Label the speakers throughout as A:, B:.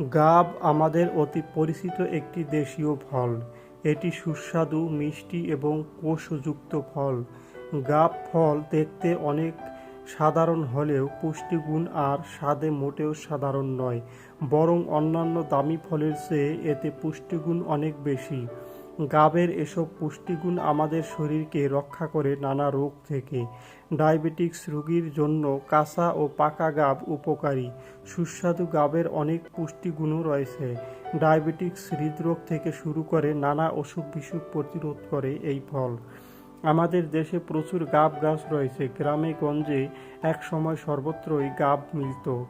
A: গাব আমাদের অতি পরিচিত একটি দেশীয় ফল। এটি সুস্বাদু, মিষ্টি এবং কোষযুক্ত ফল। গাব ফল দেখতে অনেক সাধারণ হলেও পুষ্টিগুণ আর স্বাদে মোটেও সাধারণ নয়, বরং অন্যান্য দামি ফলের চেয়ে এতে পুষ্টিগুণ অনেক বেশি। গাবের এসব পুষ্টিগুণ আমাদের শরীরকে রক্ষা করে নানা রোগ থেকে। ডায়াবেটিক্স রোগীর জন্য কাঁচা ও পাকা গাব উপকারী। সুস্বাদু গাবের অনেক পুষ্টিগুণও রয়েছে। ডায়াবেটিক্স হৃদরোগ থেকে শুরু করে নানা অসুখ বিসুখ প্রতিরোধ করে এই ফল। আমাদের দেশে প্রচুর গাব গাছ রয়েছে। গ্রামে গঞ্জে এক সময় সর্বত্রই গাব মিলত।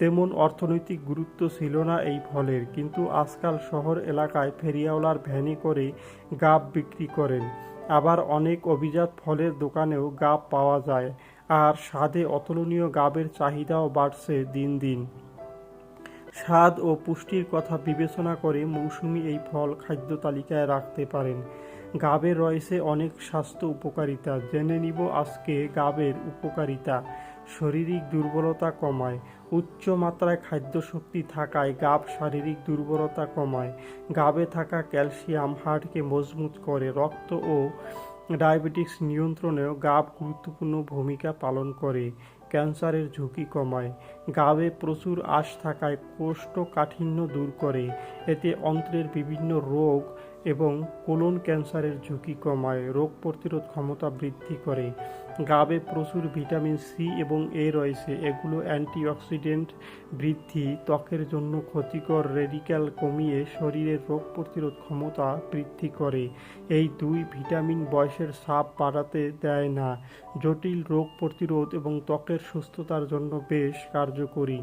A: তেমন অর্থনৈতিক গুরুত্ব ছিল না এই ফলের, কিন্তু আজকাল শহর এলাকায় ফেরিয়াওয়ালার ভ্যানে করে গাব বিক্রি করেন। আবার অনেক অভিজাত ফলের দোকানেও গাব পাওয়া যায়, আর স্বাদে অতুলনীয় গাবের চাহিদাও বাড়ছে দিন দিন। স্বাদ ও পুষ্টির কথা বিবেচনা করে মৌসুমি এই ফল খাদ্য তালিকায় রাখতে পারেন। গাবের রয়েছে অনেক স্বাস্থ্য উপকারিতা, জেনে নিব আজকে গাবের উপকারিতা। শারীরিক দুর্বলতা কমায়, উচ্চ মাত্রায় খাদ্য শক্তি থাকায় গাব শারীরিক দুর্বলতা কমায়। গাবে থাকা ক্যালসিয়াম হাড়কে মজবুত করে রক্ত ও ডায়াবেটিক্স নিয়ন্ত্রণেও গাব গুরুত্বপূর্ণ ভূমিকা পালন করে, ক্যান্সারের ঝুঁকি কমায়। গাবে প্রচুর আঁশ থাকায় কোষ্ঠকাঠিন্য দূর করে, এতে অন্ত্রের বিভিন্ন রোগ এবং কোলন ক্যান্সারের ঝুঁকি কমায়, রোগ প্রতিরোধ ক্ষমতা বৃদ্ধি করে। গাবে প্রচুর ভিটামিন সি এবং এ রয়েছে। এগুলো অ্যান্টিঅক্সিডেন্ট বৃদ্ধি, ত্বকের জন্য ক্ষতিকর, রেডিক্যাল কমিয়ে শরীরের রোগ প্রতিরোধ ক্ষমতা বৃদ্ধি করে। এই দুই ভিটামিন বয়সের চাপ বাড়াতে দেয় না। জটিল রোগ প্রতিরোধ এবং ত্বকের সুস্থতার জন্য বেশ কার্যকরী।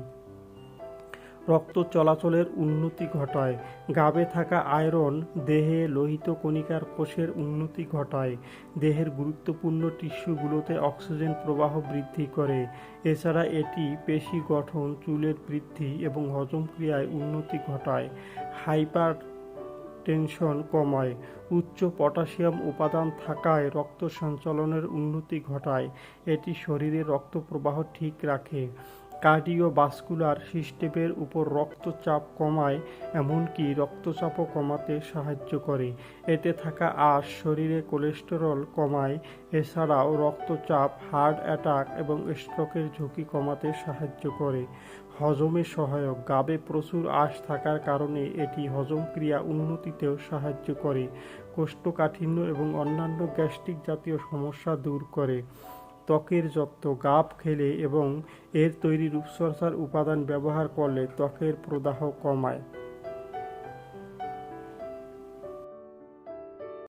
A: রক্ত চলাচলের উন্নতি ঘটায়। গাবে থাকা আয়রন দেহে লোহিত কণিকার কোষের উন্নতি ঘটায়। দেহের গুরুত্বপূর্ণ টিস্যুগুলোতে অক্সিজেন প্রবাহ বৃদ্ধি করে। এছাড়া এটি পেশি গঠন, চুলের বৃদ্ধি এবং হজম ক্রিয়ায় উন্নতি ঘটায়। হাইপার টেনশন কমায়। উচ্চ পটাশিয়াম উপাদান থাকায় রক্ত সঞ্চালনের উন্নতি ঘটায়। এটি শরীরে রক্ত প্রবাহ ঠিক রাখে। কার্ডিওভাস্কুলার সিস্টেমের উপর রক্তচাপ কমায়, এমনকি রক্তচাপও কমাতে সাহায্য করে। এতে থাকা আঁশ শরীরে কোলেস্টেরল কমায়, এছাড়াও রক্তচাপ, হার্ট অ্যাটাক এবং স্ট্রোকের ঝুঁকি কমাতে সাহায্য করে। হজমে সহায়ক। গাবে প্রচুর আঁশ থাকার কারণে এটি হজম ক্রিয়া উন্নতিতেও সাহায্য করে। কোষ্ঠকাঠিন্য এবং অন্যান্য গ্যাস্ট্রিক জাতীয় সমস্যা দূর করে। ত্বকের যত্ন গাপ খেলে এবং এর তৈরি রূপচর্চার উপাদান ব্যবহার করলে ত্বকের প্রদাহ কমায়।